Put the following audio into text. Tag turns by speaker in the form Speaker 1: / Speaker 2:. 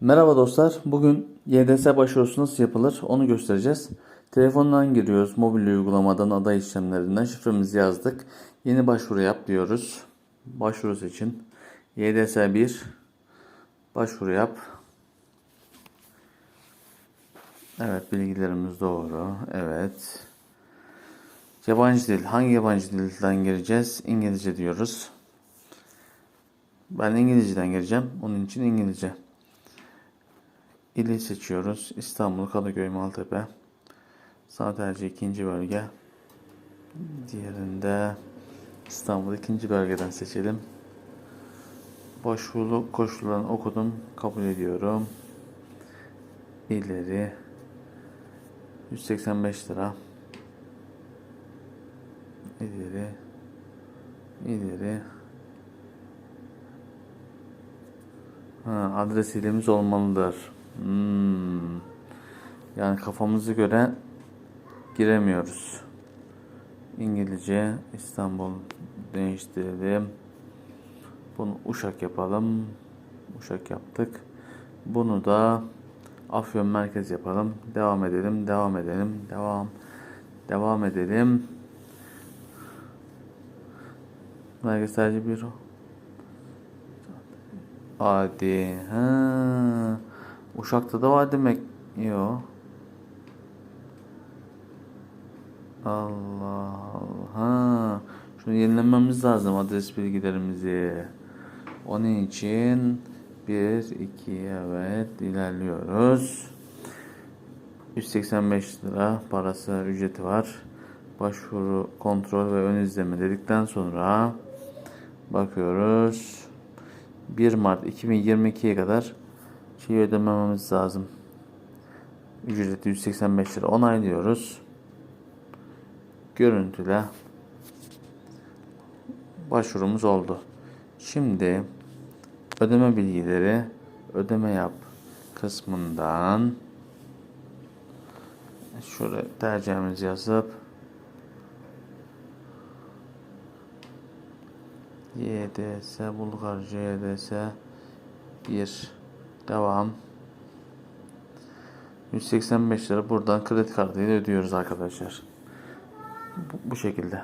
Speaker 1: Merhaba dostlar. Bugün YDS başvurusu nasıl yapılır onu göstereceğiz. Telefondan giriyoruz. Mobil uygulamadan aday işlemlerinden şifremizi yazdık. Yeni başvuru yap diyoruz. Başvuru seçin. YDS 1 başvuru yap. Evet bilgilerimiz doğru. Evet. Yabancı dil. Hangi yabancı dilden gireceğiz? İngilizce diyoruz. Ben İngilizceden gireceğim. Onun için İngilizce. İli seçiyoruz. İstanbul, Kadıköy, Maltepe. Sağ tercih ikinci bölge. Diğerinde İstanbul ikinci bölgeden seçelim. Başvuru koşullarını okudum. Kabul ediyorum. İleri 185 lira. İleri ileri Ha, adres ilimiz olmalıdır. Hmm. Yani kafamızı göre giremiyoruz. İngilizce İstanbul değiştirelim. Bunu Uşak yapalım. Uşak yaptık. Bunu da Afyon merkez yapalım. Devam edelim. Devam edelim. Devam. Devam edelim. Merkez sadece bir Hadi. Ha. Uşak'ta da var demek. Yo. Allah Allah. Ha. Şunu yenilememiz lazım adres bilgilerimizi. Onun için 1 2 evet ilerliyoruz. 185 lira parası ücreti var. Başvuru kontrol ve ön izleme dedikten sonra bakıyoruz. 1 Mart 2022'ye kadar şey ödememiz lazım. Ücreti 185 lira onaylıyoruz. Görüntüle başvurumuz oldu. Şimdi ödeme bilgileri ödeme yap kısmından şöyle tercihimizi yazıp YDS Bulgarca YDS 1 devam 185 lira buradan kredi kartıyla ödüyoruz arkadaşlar. Bu, bu şekilde.